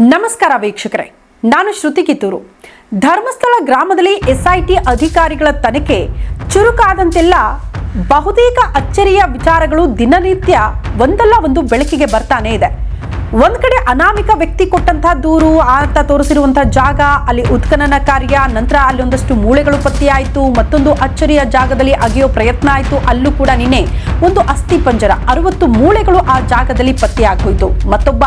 ನಮಸ್ಕಾರ ವೀಕ್ಷಕರೇ, ನಾನು ಶ್ರುತಿ ಕಿತ್ತೂರು. ಧರ್ಮಸ್ಥಳ ಗ್ರಾಮದಲ್ಲಿ ಎಸ್ಐಟಿ ಅಧಿಕಾರಿಗಳ ತನಿಖೆ ಚುರುಕಾದಂತೆಲ್ಲ ಬಹುತೇಕ ಅಚ್ಚರಿಯ ವಿಚಾರಗಳು ದಿನನಿತ್ಯ ಒಂದಲ್ಲ ಒಂದು ಬೆಳಕಿಗೆ ಬರ್ತಾನೆ ಇದೆ. ಒಂದ್ ಕಡೆ ಅನಾಮಿಕ ವ್ಯಕ್ತಿ ಕೊಟ್ಟಂತಹ ದೂರು ಆತ ತೋರಿಸಿರುವಂತಹ ಜಾಗ, ಅಲ್ಲಿ ಉತ್ಖನನ ಕಾರ್ಯ, ನಂತರ ಅಲ್ಲಿ ಒಂದಷ್ಟು ಮೂಳೆಗಳು ಪತ್ತೆಯಾಯಿತು, ಮತ್ತೊಂದು ಅಚ್ಚರಿಯ ಜಾಗದಲ್ಲಿ ಅಗೆಯೋ ಪ್ರಯತ್ನ ಆಯಿತು, ಅಲ್ಲೂ ಕೂಡ ನಿನ್ನೆ ಒಂದು ಅಸ್ಥಿ ಪಂಜರ, ಅರವತ್ತು ಮೂಳೆಗಳು ಆ ಜಾಗದಲ್ಲಿ ಪತ್ತೆಯಾಗೋಯ್ತು. ಮತ್ತೊಬ್ಬ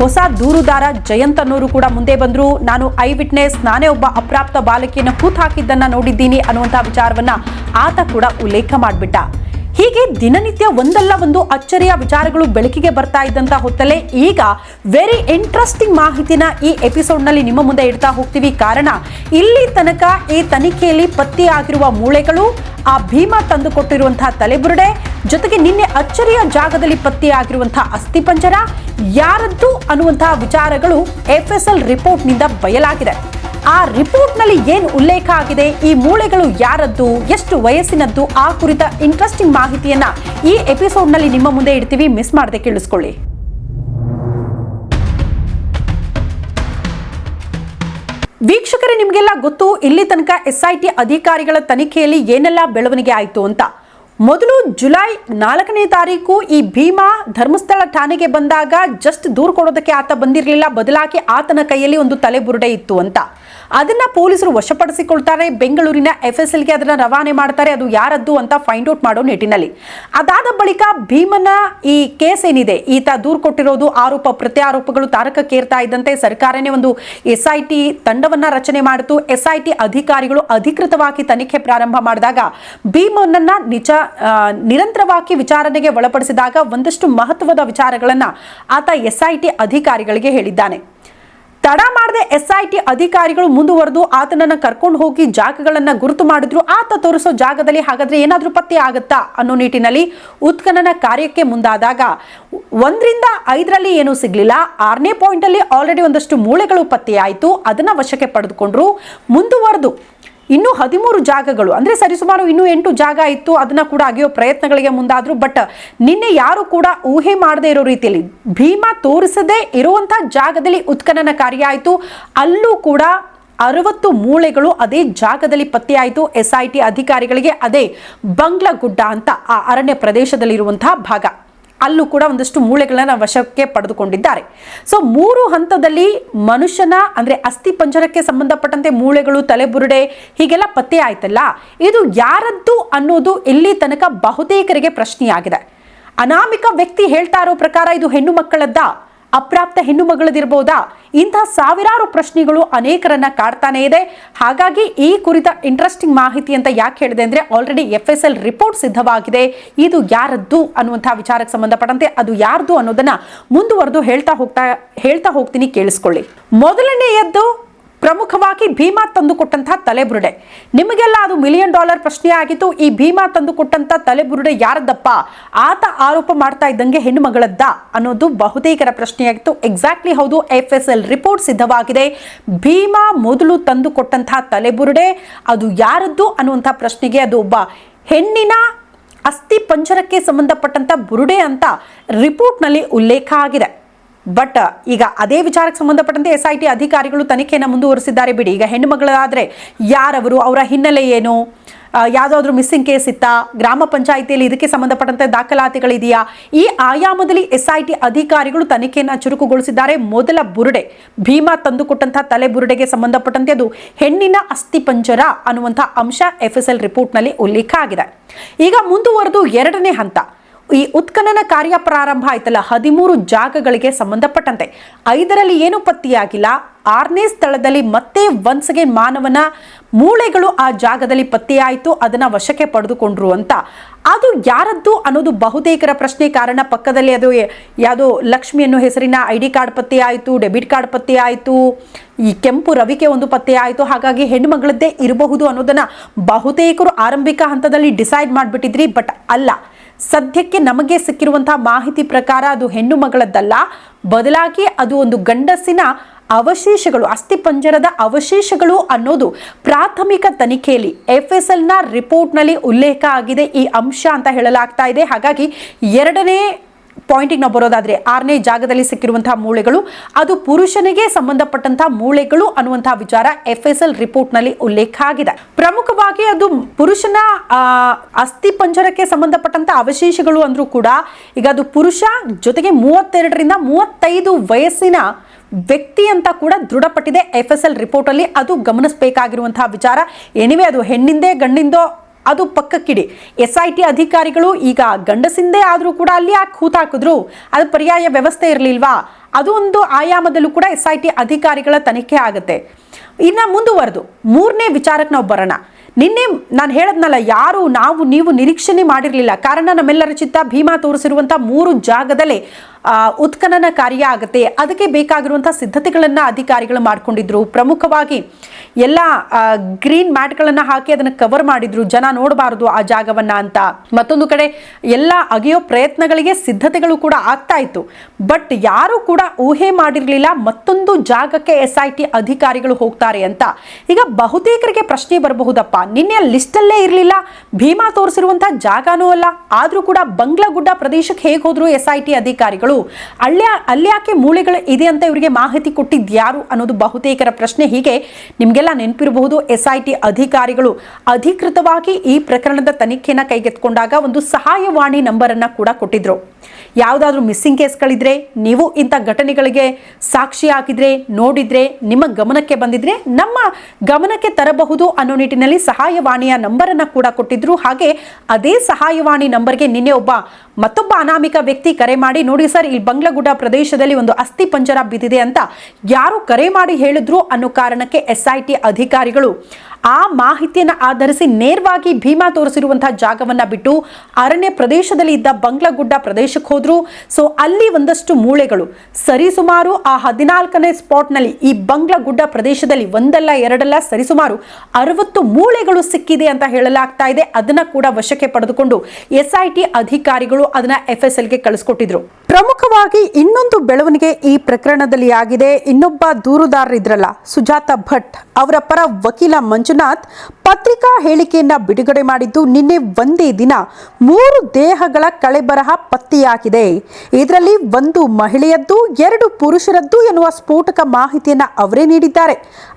ಹೊಸ ದೂರುದಾರ ಜಯಂತ್ ಅನ್ನೋರು ಕೂಡ ಮುಂದೆ ಬಂದ್ರು. ನಾನು ಐ ವಿಟ್ನೆಸ್ ನಾನೇ ಒಬ್ಬ ಅಪ್ರಾಪ್ತ ಬಾಲಕಿಯನ್ನು ಹೂತ್ ಹಾಕಿದ್ದನ್ನ ನೋಡಿದ್ದೀನಿ ಅನ್ನುವಂತಹ ವಿಚಾರವನ್ನ ಆತ ಕೂಡ ಉಲ್ಲೇಖ ಮಾಡಿಬಿಟ್ಟ. ಹೀಗೆ ದಿನನಿತ್ಯ ಒಂದಲ್ಲ ಒಂದು ಅಚ್ಚರಿಯ ವಿಚಾರಗಳು ಬೆಳಕಿಗೆ ಬರ್ತಾ ಇದ್ದಂತ ಹೊತ್ತಲೇ ಈಗ ವೆರಿ ಇಂಟ್ರೆಸ್ಟಿಂಗ್ ಮಾಹಿತಿನ ಈ ಎಪಿಸೋಡ್ನಲ್ಲಿ ನಿಮ್ಮ ಮುಂದೆ ಇಡ್ತಾ ಹೋಗ್ತೀವಿ. ಕಾರಣ, ಇಲ್ಲಿ ತನಕ ಈ ತನಿಖೆಯಲ್ಲಿ ಪತ್ತೆಯಾಗಿರುವ ಮೂಳೆಗಳು, ಆ ಭೀಮಾ ತಂದು ಕೊಟ್ಟಿರುವಂತಹ ತಲೆಬುರುಡೆ ಜೊತೆಗೆ ನಿನ್ನೆ ಅಚ್ಚರಿಯ ಜಾಗದಲ್ಲಿ ಪತ್ತೆಯಾಗಿರುವಂತಹ ಅಸ್ಥಿಪಂಜರ ಯಾರದ್ದು ಅನ್ನುವಂತಹ ವಿಚಾರಗಳು ಎಫ್ ಎಸ್ ಎಲ್ ರಿಪೋರ್ಟ್ನಿಂದ ಬಯಲಾಗಿದೆ. ಆ ರಿಪೋರ್ಟ್ನಲ್ಲಿ ಏನು ಉಲ್ಲೇಖ ಆಗಿದೆ, ಈ ಮೂಳೆಗಳು ಯಾರದ್ದು, ಎಷ್ಟು ವಯಸ್ಸಿನದ್ದು, ಆ ಕುರಿತ ಇಂಟ್ರೆಸ್ಟಿಂಗ್ ಮಾಹಿತಿಯನ್ನ ಈ ಎಪಿಸೋಡ್ನಲ್ಲಿ ನಿಮ್ಮ ಮುಂದೆ ಇಡ್ತೀವಿ. ಮಿಸ್ ಮಾಡದೆ ಕೇಳಿಸ್ಕೊಳ್ಳಿ. ವೀಕ್ಷಕರೇ, ನಿಮಗೆಲ್ಲ ಗೊತ್ತು, ಇಲ್ಲಿ ತನಕ ಎಸ್ ಐ ಟಿ ಅಧಿಕಾರಿಗಳ ತನಿಖೆಯಲ್ಲಿ ಏನೆಲ್ಲ ಬೆಳವಣಿಗೆ ಆಯಿತು ಅಂತ. ಮೊದಲು ಜುಲೈ ನಾಲ್ಕನೇ ತಾರೀಕು ಈ ಭೀಮಾ ಧರ್ಮಸ್ಥಳ ಠಾಣೆಗೆ ಬಂದಾಗ ಜಸ್ಟ್ ದೂರು ಕೊಡೋದಕ್ಕೆ ಆತ ಬಂದಿರಲಿಲ್ಲ. ಬದಲಾಗಿ ಆತನ ಕೈಯಲ್ಲಿ ಒಂದು ತಲೆಬುರುಡೆ ಇತ್ತು ಅಂತ. ಅದನ್ನ ಪೊಲೀಸರು ವಶಪಡಿಸಿಕೊಳ್ತಾರೆ. ಬೆಂಗಳೂರಿನ ಎಫ್ ಎಸ್ ಎಲ್ಗೆ ಅದನ್ನ ರವಾನೆ ಮಾಡ್ತಾರೆ. ಅದು ಯಾರದ್ದು ಅಂತ ಫೈಂಡ್ ಔಟ್ ಮಾಡೋ ನಿಟ್ಟಿನಲ್ಲಿ. ಅದಾದ ಬಳಿಕ ಭೀಮನ ಈ ಕೇಸ್ ಏನಿದೆ, ಈತ ದೂರು ಕೊಟ್ಟಿರೋದು, ಆರೋಪ, ಪ್ರತ್ಯಾರೋಪಗಳು ತಾರಕಕ್ಕೇರ್ತಾ ಇದ್ದಂತೆ ಸರ್ಕಾರನೇ ಒಂದು ಎಸ್ಐಟಿ ತಂಡವನ್ನ ರಚನೆ ಮಾಡಿತು. ಎಸ್ಐಟಿ ಅಧಿಕಾರಿಗಳು ಅಧಿಕೃತವಾಗಿ ತನಿಖೆ ಪ್ರಾರಂಭ ಮಾಡಿದಾಗ ಭೀಮನನ್ನ ನಿಜ ನಿರಂತರವಾಗಿ ವಿಚಾರಣೆಗೆ ಒಳಪಡಿಸಿದಾಗ ಒಂದಷ್ಟು ಮಹತ್ವದ ವಿಚಾರಗಳನ್ನ ಆತ ಎಸ್ಐಟಿ ಅಧಿಕಾರಿಗಳಿಗೆ ಹೇಳಿದ್ದಾನೆ. ತಡ ಮಾಡದೆ ಎಸ್ ಐ ಟಿ ಅಧಿಕಾರಿಗಳು ಮುಂದುವರೆದು ಆತನನ್ನ ಕರ್ಕೊಂಡು ಹೋಗಿ ಜಾಗಗಳನ್ನ ಗುರುತು ಮಾಡಿದ್ರು. ಆತ ತೋರಿಸೋ ಜಾಗದಲ್ಲಿ ಹಾಗಾದ್ರೆ ಏನಾದರೂ ಪತ್ತೆ ಆಗುತ್ತಾ ಅನ್ನೋ ನಿಟ್ಟಿನಲ್ಲಿ ಉತ್ಖನನ ಕಾರ್ಯಕ್ಕೆ ಮುಂದಾದಾಗ ಒಂದರಿಂದ ಐದರಲ್ಲಿ ಏನೂ ಸಿಗ್ಲಿಲ್ಲ. ಆರನೇ ಪಾಯಿಂಟ್ ಅಲ್ಲಿ ಆಲ್ರೆಡಿ ಒಂದಷ್ಟು ಮೂಳೆಗಳು ಪತ್ತೆಯಾಯಿತು. ಅದನ್ನ ವಶಕ್ಕೆ ಪಡೆದುಕೊಂಡ್ರು. ಮುಂದುವರೆದು ಇನ್ನೂ ಹದಿಮೂರು ಜಾಗಗಳು, ಅಂದರೆ ಸರಿಸುಮಾರು ಇನ್ನೂ ಎಂಟು ಜಾಗ ಇತ್ತು, ಅದನ್ನು ಕೂಡ ಅಗೆಯೋ ಪ್ರಯತ್ನಗಳಿಗೆ ಮುಂದಾದರೂ. ಬಟ್ ನಿನ್ನೆ ಯಾರು ಕೂಡ ಊಹೆ ಮಾಡದೇ ಇರೋ ರೀತಿಯಲ್ಲಿ ಭೀಮಾ ತೋರಿಸದೇ ಇರುವಂಥ ಜಾಗದಲ್ಲಿ ಉತ್ಖನನ ಕಾರ್ಯ ಆಯಿತು. ಅಲ್ಲೂ ಕೂಡ ಅರವತ್ತು ಮೂಳೆಗಳು ಅದೇ ಜಾಗದಲ್ಲಿ ಪತ್ತೆಯಾಯಿತು ಎಸ್ ಐ ಟಿ ಅಧಿಕಾರಿಗಳಿಗೆ ಅದೇ ಬಂಗ್ಲಗುಡ್ಡ ಅಂತ ಆ ಅರಣ್ಯ ಪ್ರದೇಶದಲ್ಲಿರುವಂತಹ ಭಾಗ. ಅಲ್ಲೂ ಕೂಡ ಒಂದಷ್ಟು ಮೂಳೆಗಳನ್ನ ವಶಕ್ಕೆ ಪಡೆದುಕೊಂಡಿದ್ದಾರೆ. ಸೊ ಮೂರು ಹಂತದಲ್ಲಿ ಮನುಷ್ಯನ ಅಂದ್ರೆ ಅಸ್ಥಿ ಪಂಜರಕ್ಕೆ ಸಂಬಂಧಪಟ್ಟಂತೆ ಮೂಳೆಗಳು, ತಲೆಬುರುಡೆ ಹೀಗೆಲ್ಲ ಪತ್ತೆ ಆಯ್ತಲ್ಲ? ಇದು ಯಾರದ್ದು ಅನ್ನೋದು ಇಲ್ಲಿ ತನಕ ಬಹುತೇಕರಿಗೆ ಪ್ರಶ್ನೆಯಾಗಿದೆ. ಅನಾಮಿಕ ವ್ಯಕ್ತಿ ಹೇಳ್ತಾ ಇರೋ ಪ್ರಕಾರ ಇದು ಹೆಣ್ಣು ಮಕ್ಕಳದ್ದ? ಅಪ್ರಾಪ್ತ ಹೆಣ್ಣು ಮಗಳದಿರ್ಬೋದಾ? ಇಂತಹ ಸಾವಿರಾರು ಪ್ರಶ್ನೆಗಳು ಅನೇಕರನ್ನ ಕಾಡ್ತಾನೆ ಇದೆ. ಹಾಗಾಗಿ ಈ ಕುರಿತ ಇಂಟ್ರೆಸ್ಟಿಂಗ್ ಮಾಹಿತಿ ಅಂತ ಯಾಕೆ ಹೇಳಿದೆ ಅಂದ್ರೆ already F S L report ಸಿದ್ಧವಾಗಿದೆ. ಇದು ಯಾರದ್ದು ಅನ್ನುವಂತಹ ವಿಚಾರಕ್ಕೆ ಸಂಬಂಧಪಟ್ಟಂತೆ ಅದು ಯಾರ್ದು ಅನ್ನೋದನ್ನ ಮುಂದುವರೆದು ಹೇಳ್ತಾ ಹೋಗ್ತಾ ಹೇಳ್ತಾ ಹೋಗ್ತೀನಿ ಕೇಳಿಸ್ಕೊಳ್ಳಿ. ಮೊದಲನೆಯದ್ದು ಪ್ರಮುಖವಾಗಿ ಭೀಮಾ ತಂದು ಕೊಟ್ಟಂತಹ ತಲೆಬುರುಡೆ. ನಿಮಗೆಲ್ಲ ಅದು ಮಿಲಿಯನ್ ಡಾಲರ್ ಪ್ರಶ್ನೆ ಆಗಿತ್ತು. ಈ ಭೀಮಾ ತಂದು ಕೊಟ್ಟಂತ ತಲೆಬುರುಡೆ ಯಾರದಪ್ಪ ಆತ ಆರೋಪ ಮಾಡ್ತಾ ಇದ್ದಂಗೆ ಹೆಣ್ಣು ಮಗಳದ್ದ? ಅನ್ನೋದು ಬಹುತೇಕರ ಪ್ರಶ್ನೆಯಾಗಿತ್ತು. ಎಕ್ಸಾಕ್ಟ್ಲಿ ಹೌದು ಎಫ್ ಎಸ್ ಎಲ್ ರಿಪೋರ್ಟ್ ಸಿದ್ಧವಾಗಿದೆ. ಭೀಮಾ ಮೊದಲು ತಂದು ಕೊಟ್ಟಂತಹ ತಲೆಬುರುಡೆ, ಅದು ಯಾರದ್ದು ಅನ್ನುವಂತಹ ಪ್ರಶ್ನೆಗೆ ಅದು ಒಬ್ಬ ಹೆಣ್ಣಿನ ಅಸ್ಥಿ ಪಂಜರಕ್ಕೆ ಸಂಬಂಧಪಟ್ಟಂತ ಬುರುಡೆ ಅಂತ ರಿಪೋರ್ಟ್ನಲ್ಲಿ ಉಲ್ಲೇಖ ಆಗಿದೆ. ಬಟ್ ಈಗ ಅದೇ ವಿಚಾರಕ್ಕೆ ಸಂಬಂಧಪಟ್ಟಂತೆ ಎಸ್ ಐ ಟಿ ಅಧಿಕಾರಿಗಳು ತನಿಖೆಯನ್ನು ಮುಂದುವರಿಸಿದ್ದಾರೆ ಬಿಡಿ. ಈಗ ಹೆಣ್ಣು ಮಗಳಾದರೆ ಯಾರವರು, ಅವರ ಹಿನ್ನೆಲೆ ಏನು? ಯಾವುದಾದ್ರೂ ಮಿಸ್ಸಿಂಗ್ ಕೇಸ್ ಇತ್ತಾ? ಗ್ರಾಮ ಪಂಚಾಯಿತಿಯಲ್ಲಿ ಇದಕ್ಕೆ ಸಂಬಂಧಪಟ್ಟಂತೆ ದಾಖಲಾತಿಗಳಿದೆಯಾ? ಈ ಆಯಾಮದಲ್ಲಿ ಎಸ್ ಐ ಟಿ ಅಧಿಕಾರಿಗಳು ತನಿಖೆಯನ್ನು ಚುರುಕುಗೊಳಿಸಿದ್ದಾರೆ. ಮೊದಲ ಬುರುಡೆ, ಭೀಮಾ ತಂದುಕೊಟ್ಟಂತಹ ತಲೆ ಬುರುಡೆಗೆ ಸಂಬಂಧಪಟ್ಟಂತೆ ಅದು ಹೆಣ್ಣಿನ ಅಸ್ಥಿಪಂಜರ ಅನ್ನುವಂಥ ಅಂಶ ಎಫ್ ಎಸ್ ಎಲ್ ರಿಪೋರ್ಟ್ನಲ್ಲಿ ಉಲ್ಲೇಖ ಆಗಿದೆ. ಈಗ ಮುಂದುವರೆದು ಎರಡನೇ ಹಂತ. ಈ ಉತ್ಖನನ ಕಾರ್ಯ ಪ್ರಾರಂಭ ಆಯ್ತಲ್ಲ, ಹದಿಮೂರು ಜಾಗಗಳಿಗೆ ಸಂಬಂಧಪಟ್ಟಂತೆ. ಐದರಲ್ಲಿ ಏನು ಪತ್ತೆಯಾಗಿಲ್ಲ. ಆರನೇ ಸ್ಥಳದಲ್ಲಿ ಮತ್ತೆ ಒನ್ಸ್ಗೆ ಮಾನವನ ಮೂಳೆಗಳು ಆ ಜಾಗದಲ್ಲಿ ಪತ್ತೆಯಾಯಿತು, ಅದನ್ನ ವಶಕ್ಕೆ ಪಡೆದುಕೊಂಡ್ರು ಅಂತ. ಅದು ಯಾರದ್ದು ಅನ್ನೋದು ಬಹುತೇಕರ ಪ್ರಶ್ನೆ. ಕಾರಣ ಪಕ್ಕದಲ್ಲಿ ಅದು ಯಾವುದೋ ಲಕ್ಷ್ಮಿ ಅನ್ನೋ ಹೆಸರಿನ ಐ ಡಿ ಕಾರ್ಡ್ ಪತ್ತೆ ಆಯಿತು ಡೆಬಿಟ್ ಕಾರ್ಡ್ ಪತ್ತೆ ಆಯಿತು ಈ ಕೆಂಪು ರವಿಕೆ ಒಂದು ಪತ್ತೆ ಆಯಿತು ಹಾಗಾಗಿ ಹೆಣ್ಣುಮಗಳದ್ದೇ ಇರಬಹುದು ಅನ್ನೋದನ್ನು ಬಹುತೇಕರು ಆರಂಭಿಕ ಹಂತದಲ್ಲಿ ಡಿಸೈಡ್ ಮಾಡಿಬಿಟ್ಟಿದ್ರಿ, ಬಟ್ ಅಲ್ಲ. ಸದ್ಯಕ್ಕೆ ನಮಗೆ ಸಿಕ್ಕಿರುವಂತಹ ಮಾಹಿತಿ ಪ್ರಕಾರ ಅದು ಹೆಣ್ಣು ಮಗಳದ್ದಲ್ಲ. ಬದಲಾಗಿ ಅದು ಒಂದು ಗಂಡಸಿನ ಅವಶೇಷಗಳು ಅಸ್ಥಿಪಂಜರದ ಅವಶೇಷಗಳು ಅನ್ನೋದು ಪ್ರಾಥಮಿಕ ತನಿಖೆಯಲ್ಲಿ ಎಫ್ ಎಸ್ ಎಲ್ನ ರಿಪೋರ್ಟ್ನಲ್ಲಿ ಉಲ್ಲೇಖ ಆಗಿದೆ. ಈ ಅಂಶ ಅಂತ ಹೇಳಲಾಗ್ತಾ ಇದೆ. ಹಾಗಾಗಿ ಎರಡನೇ ಪಾಯಿಂಟಿಗೆ ನಾವು ಬರೋದಾದ್ರೆ ಆರನೇ ಜಾಗದಲ್ಲಿ ಸಿಕ್ಕಿರುವಂತಹ ಮೂಳೆಗಳು, ಅದು ಪುರುಷನಿಗೆ ಸಂಬಂಧಪಟ್ಟಂತಹ ಮೂಳೆಗಳು ಅನ್ನುವಂತಹ ವಿಚಾರ ಎಫ್ ಎಸ್ ಎಲ್ ರಿಪೋರ್ಟ್ನಲ್ಲಿ ಉಲ್ಲೇಖ ಆಗಿದೆ. ಪ್ರಮುಖವಾಗಿ ಅದು ಪುರುಷನ ಅಸ್ಥಿ ಪಂಜರಕ್ಕೆ ಸಂಬಂಧಪಟ್ಟಂತಹ ಅವಶೇಷಗಳು ಅಂದ್ರೂ ಕೂಡ ಈಗ ಅದು ಪುರುಷ ಜೊತೆಗೆ ಮೂವತ್ತೆರಡರಿಂದ ಮೂವತ್ತೈದು ವಯಸ್ಸಿನ ವ್ಯಕ್ತಿ ಅಂತ ಕೂಡ ದೃಢಪಟ್ಟಿದೆ ಎಫ್ ಎಸ್ ಎಲ್ ರಿಪೋರ್ಟ್ ಅಲ್ಲಿ ಅದು ಗಮನಿಸಬೇಕಾಗಿರುವಂತಹ ವಿಚಾರ. ಎನಿವೆ ಅದು ಹೆಣ್ಣಿಂದೇ ಗಂಡಿಂದೋ ಅದು ಪಕ್ಕಕ್ಕಿಡಿ. ಎಸ್ ಐ ಟಿ ಅಧಿಕಾರಿಗಳು ಈಗ ಗಂಡಸಿಂದೇ ಆದರೂ ಕೂಡ ಅಲ್ಲಿ ಯಾಕೆ ಕೂತಾಕಿದ್ರು ಅದು ಪರ್ಯಾಯ ವ್ಯವಸ್ಥೆ ಇರಲಿಲ್ವಾ? ಅದು ಒಂದು ಆಯಾಮದಲ್ಲೂ ಕೂಡ ಎಸ್ ಐ ಟಿ ಅಧಿಕಾರಿಗಳ ತನಿಖೆ ಆಗುತ್ತೆ. ಇನ್ನು ಮುಂದುವರೆದು. ಮೂರನೇ ವಿಚಾರಕ್ಕೆ ನಾವು ಬರೋಣ. ನಿನ್ನೆ ನಾನು ಹೇಳದ್ನಲ್ಲ, ಯಾರು, ನಾವು, ನೀವು ನಿರೀಕ್ಷಣೆ ಮಾಡಿರಲಿಲ್ಲ. ಕಾರಣ ನಮ್ಮೆಲ್ಲರ ಚಿತ್ತ ಭೀಮಾ ತೋರಿಸಿರುವಂಥ ಮೂರು ಜಾಗದಲ್ಲಿ ಉತ್ಖನನ ಕಾರ್ಯ ಆಗುತ್ತೆ. ಅದಕ್ಕೆ ಬೇಕಾಗಿರುವಂಥ ಸಿದ್ಧತೆಗಳನ್ನು ಅಧಿಕಾರಿಗಳು ಮಾಡ್ಕೊಂಡಿದ್ರು. ಪ್ರಮುಖವಾಗಿ ಎಲ್ಲ ಗ್ರೀನ್ ಮ್ಯಾಟ್ಗಳನ್ನು ಹಾಕಿ ಅದನ್ನು ಕವರ್ ಮಾಡಿದ್ರು. ಜನ ನೋಡಬಾರದು ಆ ಜಾಗವನ್ನ ಅಂತ. ಮತ್ತೊಂದು ಕಡೆ ಎಲ್ಲ ಅಗೆಯೋ ಪ್ರಯತ್ನಗಳಿಗೆ ಸಿದ್ಧತೆಗಳು ಕೂಡ ಆಗ್ತಾ ಇತ್ತು. ಬಟ್ ಯಾರು ಕೂಡ ಊಹೆ ಮಾಡಿರಲಿಲ್ಲ. ಮತ್ತೊಂದು ಜಾಗಕ್ಕೆ ಎಸ್ ಐ ಟಿ ಅಧಿಕಾರಿಗಳು ಹೋಗ್ತಾರೆ ಅಂತ. ಈಗ ಬಹುತೇಕರಿಗೆ ಪ್ರಶ್ನೆ ಬರಬಹುದಪ್ಪ. ನಿನ್ನೆ ಲಿಸ್ಟಲ್ಲೇ ಇರಲಿಲ್ಲ. ಭೀಮಾ ತೋರಿಸಿರುವಂಥ ಜಾಗನೂ ಅಲ್ಲ. ಆದ್ರೂ ಕೂಡ ಬಂಗ್ಲಾಗುಡ್ಡ ಪ್ರದೇಶಕ್ಕೆ ಹೇಗೆ ಹೋದ್ರು ಎಸ್ ಐ ಟಿ ಅಧಿಕಾರಿಗಳು? ಅಲ್ಲೇ ಅಲ್ಲಿ ಯಾಕೆ ಮೂಳೆಗಳು ಇದೆ ಅಂತ ಇವರಿಗೆ ಮಾಹಿತಿ ಕೊಟ್ಟಿದ್ಯಾರು? ಅನ್ನೋದು ಬಹುತೇಕರ ಪ್ರಶ್ನೆ. ಹೀಗೆ ನಿಮಗೆಲ್ಲ ನೆನಪಿರಬಹುದು ಎಸ್ ಐ ಟಿ ಅಧಿಕಾರಿಗಳು ಅಧಿಕೃತವಾಗಿ ಈ ಪ್ರಕರಣದ ತನಿಖೆನ ಕೈಗೆತ್ತಿಕೊಂಡಾಗ ಒಂದು ಸಹಾಯವಾಣಿ ನಂಬರನ್ನು ಕೂಡ ಕೊಟ್ಟಿದ್ರು. ಯಾವುದಾದ್ರೂ ಮಿಸ್ಸಿಂಗ್ ಕೇಸ್ಗಳಿದ್ರೆ ನೀವು ಇಂಥ ಘಟನೆಗಳಿಗೆ ಸಾಕ್ಷಿ ಹಾಕಿದರೆ, ನೋಡಿದ್ರೆ, ನಿಮ್ಮ ಗಮನಕ್ಕೆ ಬಂದಿದ್ರೆ, ನಮ್ಮ ಗಮನಕ್ಕೆ ತರಬಹುದು ಅನ್ನೋ ನಿಟ್ಟಿನಲ್ಲಿ ಸಹಾಯವಾಣಿಯ ನಂಬರನ್ನು ಕೂಡ ಕೊಟ್ಟಿದ್ರು. ಹಾಗೆ ಅದೇ ಸಹಾಯವಾಣಿ ನಂಬರ್ಗೆ ನಿನ್ನೆ ಒಬ್ಬ ಮತ್ತೊಬ್ಬ ಅನಾಮಿಕ ವ್ಯಕ್ತಿ ಕರೆ ಮಾಡಿ, ನೋಡಿ ಸರ್, ಇಲ್ಲಿ ಬಂಗ್ಲಗುಡ್ಡ ಪ್ರದೇಶದಲ್ಲಿ ಒಂದು ಅಸ್ಥಿ ಪಂಜರ ಬಿದ್ದಿದೆ ಅಂತ ಯಾರು ಕರೆ ಮಾಡಿ ಹೇಳಿದ್ರು ಅನ್ನೋ ಕಾರಣಕ್ಕೆ ಎಸ್ ಐ ಟಿ ಅಧಿಕಾರಿಗಳು ಆ ಮಾಹಿತಿಯನ್ನು ಆಧರಿಸಿ ನೇರವಾಗಿ ಭೀಮಾ ತೋರಿಸಿರುವಂತಹ ಜಾಗವನ್ನ ಬಿಟ್ಟು ಅರಣ್ಯ ಪ್ರದೇಶದಲ್ಲಿ ಇದ್ದ ಬಂಗ್ಲಗುಡ್ಡ ಪ್ರದೇಶಕ್ಕೆ ಹೋದ್ರು. ಸೊ ಅಲ್ಲಿ ಒಂದಷ್ಟು ಮೂಳೆಗಳು. ಸರಿಸುಮಾರು ಆ ಹದಿನಾಲ್ಕನೇ ಸ್ಪಾಟ್ನಲ್ಲಿ ಈ ಬಂಗ್ಲಗುಡ್ಡ ಪ್ರದೇಶದಲ್ಲಿ ಒಂದಲ್ಲ ಎರಡಲ್ಲ ಸರಿಸುಮಾರು ಅರವತ್ತು ಮೂಳೆಗಳು ಸಿಕ್ಕಿದೆ ಅಂತ ಹೇಳಲಾಗ್ತಾ ಇದೆ. ಅದನ್ನ ಕೂಡ ವಶಕ್ಕೆ ಪಡೆದುಕೊಂಡು ಎಸ್ ಐ ಟಿ ಅಧಿಕಾರಿಗಳು ಅದನ್ನ ಎಫ್ ಎಸ್ ಎಲ್ಗೆ ಕಳಿಸ್ಕೊಟ್ಟಿದ್ರು. ಪ್ರಮುಖವಾಗಿ ಇನ್ನೊಂದು ಬೆಳವಣಿಗೆ ಈ ಪ್ರಕರಣದಲ್ಲಿ ಆಗಿದೆ. ಇನ್ನೊಬ್ಬ ದೂರುದಾರರಿದ್ರಲ್ಲ, ಸುಜಾತ ಭಟ್, ಅವರ ಪರ ವಕೀಲ ಮಂಜುನಾಥ್ ಪತ್ರಿಕಾ ಹೇಳಿಕೆಯನ್ನ ಬಿಡುಗಡೆ ಮಾಡಿದ್ದು ನಿನ್ನೆ ಒಂದೇ ದಿನ. ಮೂರು ದೇಹಗಳ ಕಳೆಬರಹ ಪತ್ತೆಯಾಗಿದೆ. ಇದರಲ್ಲಿ ಒಂದು ಮಹಿಳೆಯದ್ದು, ಎರಡು ಪುರುಷರದ್ದು ಎನ್ನುವ ಸ್ಫೋಟಕ ಮಾಹಿತಿಯನ್ನ ಅವರೇ ನೀಡಿದ್ದಾರೆ.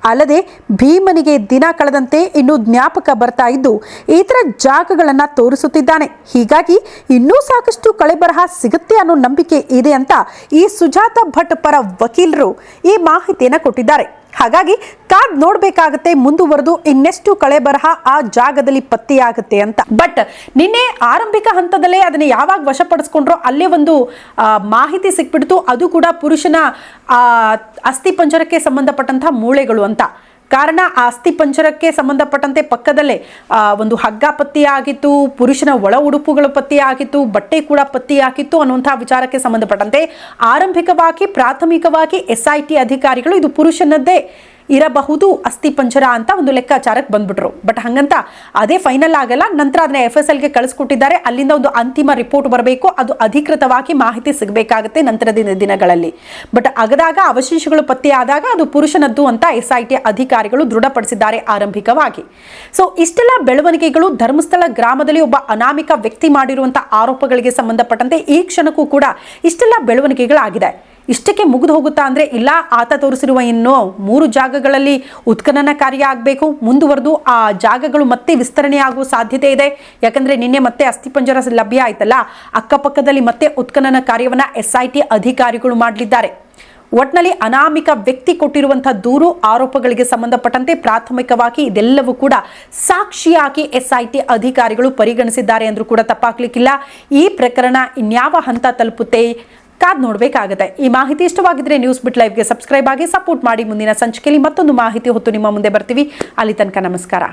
ಅಲ್ಲದೆ ಭೀಮನಿಗೆ ದಿನ ಕಳೆದಂತೆ ಇನ್ನು ಜ್ಞಾಪಕ ಬರ್ತಾ ಇದ್ದು ಇತರ ಜಾಗಗಳನ್ನ ತೋರಿಸುತ್ತಿದ್ದಾನೆ. ಹೀಗಾಗಿ ಇನ್ನೂ ಸಾಕಷ್ಟು ಕಳೆಬರಹ ಸಿಗುತ್ತೆ ಅನ್ನೋ ನಂಬಿಕೆ ಇದೆ ಅಂತ ಈ ಸುಜಾತ ಭಟ್ ಪರ ವಕೀಲರು ಈ ಮಾಹಿತಿಯನ್ನು ಕೊಟ್ಟಿದ್ದಾರೆ. ಹಾಗಾಗಿ ಕಾದ್ ನೋಡ್ಬೇಕಾಗತ್ತೆ, ಮುಂದುವರೆದು ಇನ್ನೆಷ್ಟು ಕಳೆ ಬರಹ ಆ ಜಾಗದಲ್ಲಿ ಪತ್ತೆಯಾಗುತ್ತೆ ಅಂತ. ಬಟ್ ನಿನ್ನೆ ಆರಂಭಿಕ ಹಂತದಲ್ಲೇ ಅದನ್ನ ಯಾವಾಗ ವಶಪಡಿಸ್ಕೊಂಡ್ರೋ ಅಲ್ಲೇ ಒಂದು ಮಾಹಿತಿ ಸಿಕ್ಬಿಡ್ತು. ಅದು ಕೂಡ ಪುರುಷನ ಅಸ್ಥಿ ಪಂಜರಕ್ಕೆ ಸಂಬಂಧಪಟ್ಟಂತಹ ಮೂಳೆಗಳು ಅಂತ. ಕಾರಣ ಆಸ್ತಿ ಪಂಚರಕ್ಕೆ ಸಂಬಂಧಪಟ್ಟಂತೆ ಪಕ್ಕದಲ್ಲೇ ಒಂದು ಹಗ್ಗ ಪತ್ತೆಯಾಗಿತ್ತು, ಪುರುಷನ ಒಳ ಉಡುಪುಗಳು ಪತ್ತೆಯಾಗಿತ್ತು, ಬಟ್ಟೆ ಕೂಡ ಪತ್ತೆಯಾಗಿತ್ತು ಅನ್ನುವಂತಹ ವಿಚಾರಕ್ಕೆ ಸಂಬಂಧಪಟ್ಟಂತೆ ಆರಂಭಿಕವಾಗಿ ಪ್ರಾಥಮಿಕವಾಗಿ ಎಸ್ ಐ ಟಿ ಅಧಿಕಾರಿಗಳು ಇದು ಪುರುಷನದ್ದೇ ಇರಬಹುದು, ಅಸ್ಥಿ ಪಂಜರ ಅಂತ ಒಂದು ಲೆಕ್ಕಾಚಾರಕ್ಕೆ ಬಂದ್ಬಿಟ್ರು. ಬಟ್ ಹಂಗಂತ ಅದೇ ಫೈನಲ್ ಆಗಲ್ಲ, ನಂತರ ಅದನ್ನ ಎಫ್ ಎಸ್ ಎಲ್ಗೆ ಕಳಿಸ್ಕೊಟ್ಟಿದ್ದಾರೆ. ಅಲ್ಲಿಂದ ಒಂದು ಅಂತಿಮ ರಿಪೋರ್ಟ್ ಬರಬೇಕು, ಅದು ಅಧಿಕೃತವಾಗಿ ಮಾಹಿತಿ ಸಿಗಬೇಕಾಗುತ್ತೆ ನಂತರದ ದಿನ- ದಿನಗಳಲ್ಲಿ. ಬಟ್ ಅಗದಾಗ ಅವಶೇಷಗಳು ಪತ್ತೆಯಾದಾಗ ಅದು ಪುರುಷನದ್ದು ಅಂತ ಎಸ್ ಐ ಟಿ ಅಧಿಕಾರಿಗಳು ದೃಢಪಡಿಸಿದ್ದಾರೆ ಆರಂಭಿಕವಾಗಿ. ಸೊ ಇಷ್ಟೆಲ್ಲ ಬೆಳವಣಿಗೆಗಳು ಧರ್ಮಸ್ಥಳ ಗ್ರಾಮದಲ್ಲಿ ಒಬ್ಬ ಅನಾಮಿಕ ವ್ಯಕ್ತಿ ಮಾಡಿರುವಂತಹ ಆರೋಪಗಳಿಗೆ ಸಂಬಂಧಪಟ್ಟಂತೆ ಈ ಕ್ಷಣಕ್ಕೂ ಕೂಡ ಇಷ್ಟೆಲ್ಲ ಬೆಳವಣಿಗೆಗಳಾಗಿದೆ. ಇಷ್ಟಕ್ಕೆ ಮುಗಿದು ಹೋಗುತ್ತಾ ಅಂದರೆ ಇಲ್ಲ, ಆತ ತೋರಿಸಿರುವ ಇನ್ನೂ ಮೂರು ಜಾಗಗಳಲ್ಲಿ ಉತ್ಖನನ ಕಾರ್ಯ ಆಗಬೇಕು ಮುಂದುವರೆದು ಆ ಜಾಗಗಳು ಮತ್ತೆ ವಿಸ್ತರಣೆ ಆಗುವ ಸಾಧ್ಯತೆ ಇದೆ. ಯಾಕಂದರೆ ನಿನ್ನೆ ಮತ್ತೆ ಅಸ್ಥಿಪಂಜರ ಲಭ್ಯ ಆಯ್ತಲ್ಲ? ಅಕ್ಕಪಕ್ಕದಲ್ಲಿ ಮತ್ತೆ ಉತ್ಖನನ ಕಾರ್ಯವನ್ನು ಎಸ್ ಐ ಟಿ ಅಧಿಕಾರಿಗಳು ಮಾಡಲಿದ್ದಾರೆ. ಒಟ್ನಲ್ಲಿ ಅನಾಮಿಕ ವ್ಯಕ್ತಿ ಕೊಟ್ಟಿರುವಂಥ ದೂರು, ಆರೋಪಗಳಿಗೆ ಸಂಬಂಧಪಟ್ಟಂತೆ ಪ್ರಾಥಮಿಕವಾಗಿ ಇದೆಲ್ಲವೂ ಕೂಡ ಸಾಕ್ಷಿಯಾಗಿ ಎಸ್ ಐ ಟಿ ಅಧಿಕಾರಿಗಳು ಪರಿಗಣಿಸಿದ್ದಾರೆ ಅಂದ್ರೂ ಕೂಡ ತಪ್ಪಾಗ್ಲಿಕ್ಕಿಲ್ಲ. ಈ ಪ್ರಕರಣ ಇನ್ಯಾವ ಹಂತ ತಲುಪುತ್ತೆ? ಕಾದ್ ನೋಡಬೇಕಾಗುತ್ತೆ. ಈ ಮಾಹಿತಿ ಇಷ್ಟವಾಗಿದ್ರೆ ನ್ಯೂಸ್ ಬಿಟ್ ಲೈವ್ಗೆ ಸಬ್ಸ್ಕ್ರೈಬ್ ಆಗಿ ಸಪೋರ್ಟ್ ಮಾಡಿ. ಮುಂದಿನ ಸಂಚಿಕೆಯಲ್ಲಿ ಮತ್ತೊಂದು ಮಾಹಿತಿ ಹೊತ್ತು ನಿಮ್ಮ ಮುಂದೆ ಬರ್ತೀವಿ. ಅಲ್ಲಿ ತನಕ ನಮಸ್ಕಾರ.